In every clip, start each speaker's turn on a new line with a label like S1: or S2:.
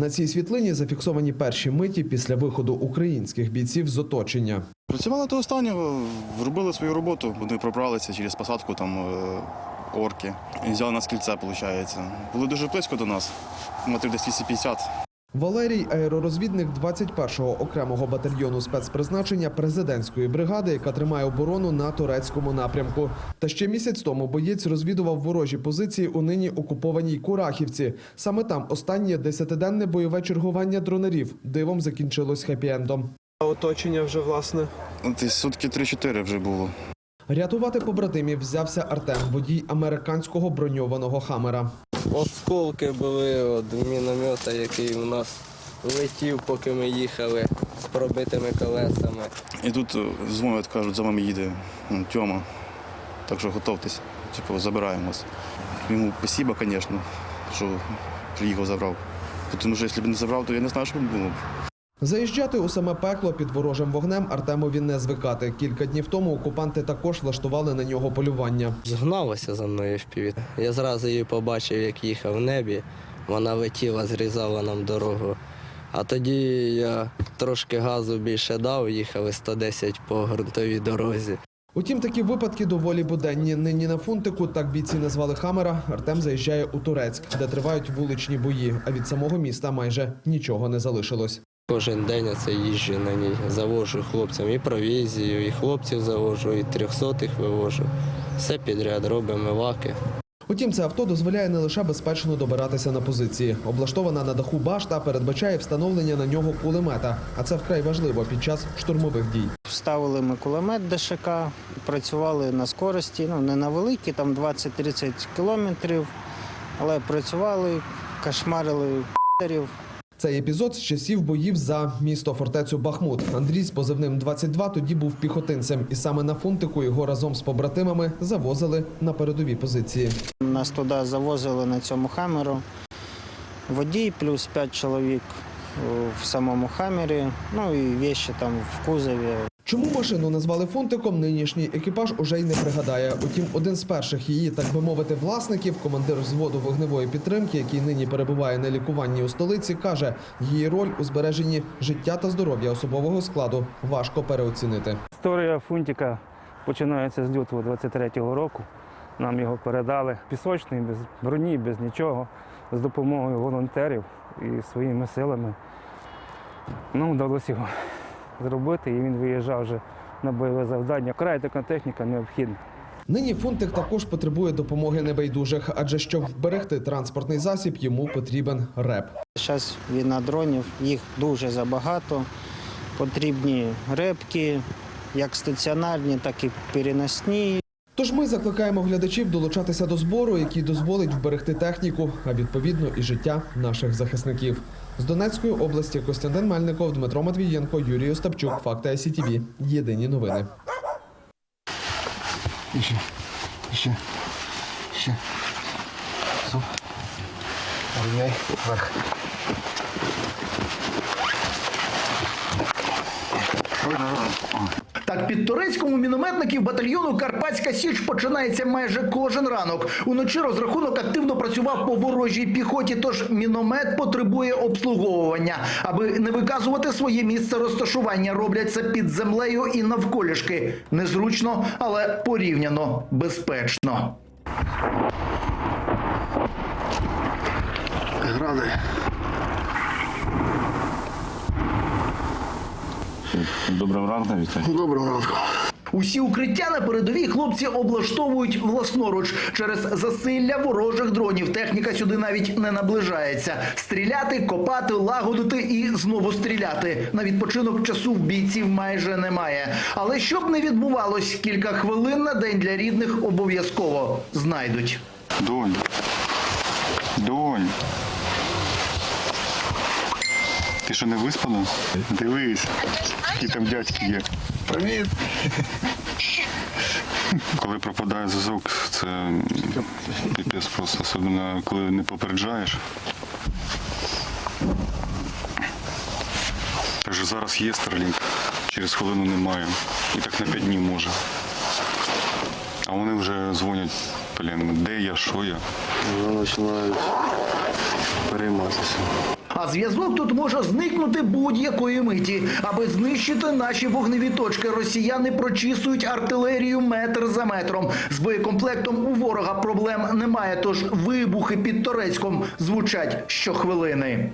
S1: На цій світлині зафіксовані перші миті після виходу українських бійців з оточення.
S2: Працювали до останнього, робили свою роботу. Вони пробралися через посадку там е, орки. І взяли нас кільце, виходить. Були дуже близько до нас, метрів десь 250.
S1: Валерій аеророзвідник 21-го окремого батальйону спецпризначення президентської бригади, яка тримає оборону на турецькому напрямку. Та ще місяць тому боєць розвідував ворожі позиції у нині окупованій Курахівці. Саме там останнє десятиденне бойове чергування дронерів дивом закінчилось хеппі-ендом.
S3: Оточення вже власне.
S2: Десь сутки 3-4 вже було.
S1: Рятувати побратимів взявся Артем, водій американського броньованого хамера.
S4: Осколки були від міномета, який у нас летів, поки ми їхали з пробитими колесами.
S2: І тут е, дзвонять, кажуть, за вами їде Тьома. Так що готовтесь, типу, забираємо вас. Йому спасибо, звісно, що приїхав, забрав. Тому що якщо б не забрав, то я не знаю, що б було.
S1: Заїжджати у саме пекло під ворожим вогнем Артемові не звикати. Кілька днів тому окупанти також влаштували на нього полювання.
S4: Згналася за мною впівіт. Я зразу її побачив, як їхав в небі. Вона летіла, зрізала нам дорогу. А тоді я трошки газу більше дав, їхали 110 по ґрунтовій дорозі.
S1: Утім, такі випадки доволі буденні. Нині на фунтику, так бійці назвали Хамера, Артем заїжджає у Турецьк, де тривають вуличні бої. А від самого міста майже нічого не залишилось.
S4: Кожен день я це їжджу на ній. Завожу хлопцям і провізію, і хлопців завожу, і трьохсотих вивожу. Все підряд робимо ваки.
S1: Утім, це авто дозволяє не лише безпечно добиратися на позиції. Облаштована на даху башта передбачає встановлення на нього кулемета, а це вкрай важливо під час штурмових дій.
S5: Вставили ми кулемет ДШК, працювали на скорості, ну не на великій, там 20-30 кілометрів, але працювали, кошмарили ***ерів.
S1: Цей епізод з часів боїв за місто фортецю Бахмут. Андрій з позивним 22 тоді був піхотинцем, і саме на фунтику його разом з побратимами завозили на передові позиції.
S5: Нас туди завозили на цьому хамеру. Водій плюс 5 чоловік в самому хамері, ну і вещи там в кузові.
S1: Чому машину назвали фунтиком, нинішній екіпаж уже й не пригадає. Утім, один з перших її, так би мовити, власників, командир взводу вогневої підтримки, який нині перебуває на лікуванні у столиці, каже, її роль у збереженні життя та здоров'я особового складу важко переоцінити.
S6: Історія Фунтика починається з лютого 23-го року. Нам його передали пісочний, без броні, без нічого, з допомогою волонтерів і своїми силами. Нам вдалося його зробити, і він виїжджав вже на бойове завдання. Край така техніка необхідна.
S1: Нині фунтик також потребує допомоги небайдужих, адже щоб вберегти транспортний засіб, йому потрібен реп.
S5: Зараз війна дронів, їх дуже забагато. Потрібні репки, як стаціонарні, так і переносні.
S1: Тож ми закликаємо глядачів долучатися до збору, який дозволить вберегти техніку, а відповідно і життя наших захисників. З Донецької області Костянтин Мельников, Дмитро Матвієнко, Юрій Остапчук. Факти СІТВ. Єдині новини.
S7: Ще, ще, ще. Стоп. Рівняй, вверх.
S8: Так під турецькому мінометників батальйону Карпатська Січ починається майже кожен ранок. Уночі розрахунок активно працював по ворожій піхоті, тож міномет потребує обслуговування. Аби не виказувати своє місце розташування, роблять це під землею і навколішки. Незручно, але порівняно безпечно.
S7: Гради.
S2: Доброго ранку, Віталій.
S7: Доброго ранку.
S8: Усі укриття на передовій хлопці облаштовують власноруч через засилля ворожих дронів. Техніка сюди навіть не наближається. Стріляти, копати, лагодити і знову стріляти. На відпочинок часу в бійців майже немає. Але щоб не відбувалось, кілька хвилин на день для рідних обов'язково знайдуть.
S2: Донь. Донь. Ти що не виспана? Дивись, які там дядьки є.
S7: Привіт.
S2: Коли пропадає зв'язок, це піпець просто, особливо коли не попереджаєш. Каже, зараз є Starlink, через хвилину немає. І так на 5 днів може. А вони вже дзвонять, блін, де я, що я.
S4: Вони починають перейматися.
S8: А зв'язок тут може зникнути будь-якої миті. Аби знищити наші вогневі точки, росіяни прочісують артилерію метр за метром. З боєкомплектом у ворога проблем немає, тож вибухи під Торецьком звучать щохвилини.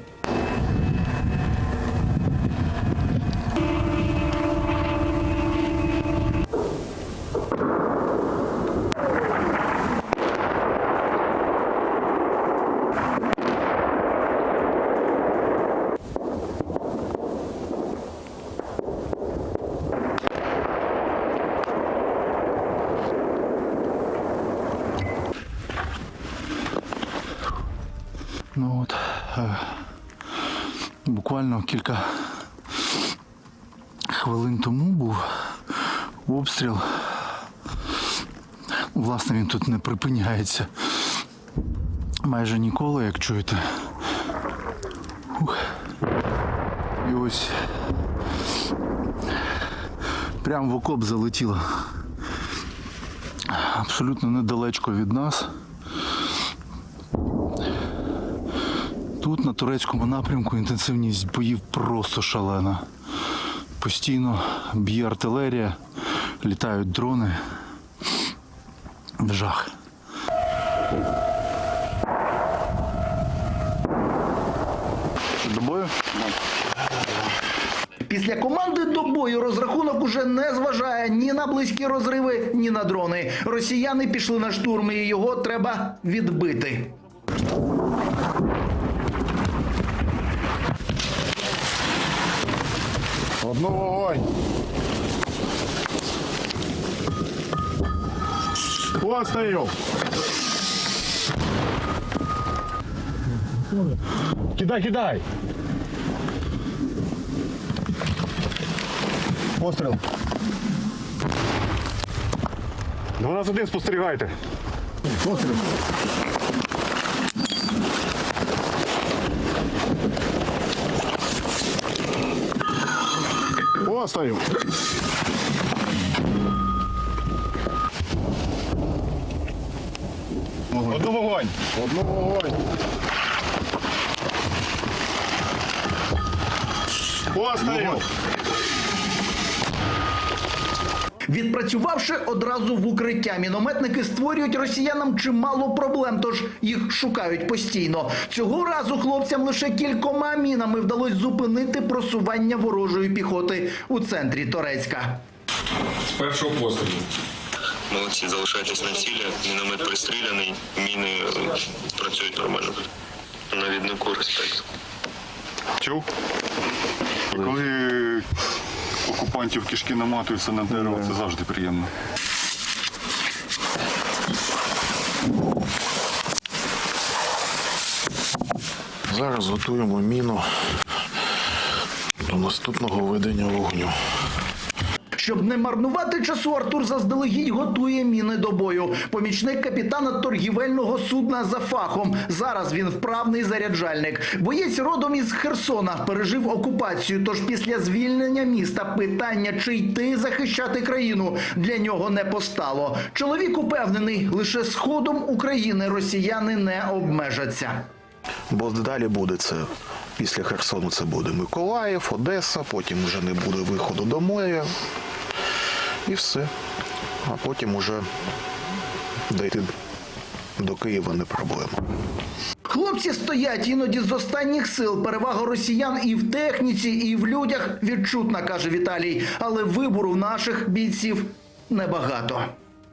S9: Ну от, е, буквально кілька хвилин тому був обстріл. Власне, він тут не припиняється майже ніколи, як чуєте. Ух. І ось прямо в окоп залетіло. Абсолютно недалечко від нас. Тут на турецькому напрямку інтенсивність боїв просто шалена. Постійно б'є артилерія, літають дрони. Жах. До бою?
S8: Після команди до бою розрахунок уже не зважає ні на близькі розриви, ні на дрони. Росіяни пішли на штурм, і його треба відбити.
S7: Одну вогонь. Постою. Кидай, кидай. Постріл. 12-1 спостерігайте. Постріл. Постою. Одну вогонь. Одну вогонь. Постою.
S8: Відпрацювавши одразу в укриття, мінометники створюють росіянам чимало проблем, тож їх шукають постійно. Цього разу хлопцям лише кількома мінами вдалося зупинити просування ворожої піхоти у центрі Торецька.
S10: З першого пострілу.
S11: Молодці, залишайтесь на цілі. Міномет пристріляний, міни е, працюють нормально. На віднику респект.
S9: Чув? Коли окупантів кишки наматуються на дерево, це завжди приємно.
S12: Зараз готуємо міну до наступного ведення вогню.
S8: Щоб не марнувати часу, Артур заздалегідь готує міни до бою. Помічник капітана торгівельного судна за фахом. Зараз він вправний заряджальник. Боєць родом із Херсона пережив окупацію. Тож після звільнення міста питання, чи йти захищати країну, для нього не постало. Чоловік упевнений, лише сходом України росіяни не обмежаться.
S12: Бо далі буде це. Після Херсону це буде Миколаїв, Одеса, потім вже не буде виходу до моря. І все. А потім уже дойти до Києва не проблема.
S8: Хлопці стоять іноді з останніх сил. Перевага росіян і в техніці, і в людях відчутна, каже Віталій. Але вибору в наших бійців небагато.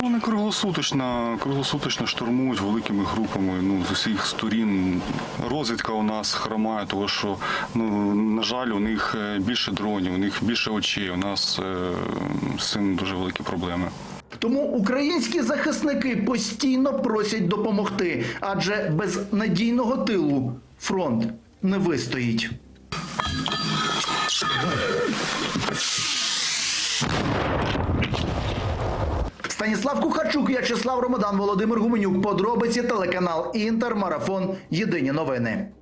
S9: Вони круглосуточно, круглосуточно штурмують великими групами ну, з усіх сторін. Розвідка у нас хромає, тому що, ну, на жаль, у них е, більше дронів, у них більше очей. У нас е, з цим дуже великі проблеми.
S8: Тому українські захисники постійно просять допомогти, адже без надійного тилу фронт не вистоїть. Станіслав Кухарчук, В'ячеслав Ромадан, Володимир Гуменюк. Подробиці телеканал Інтер. Марафон. Єдині новини.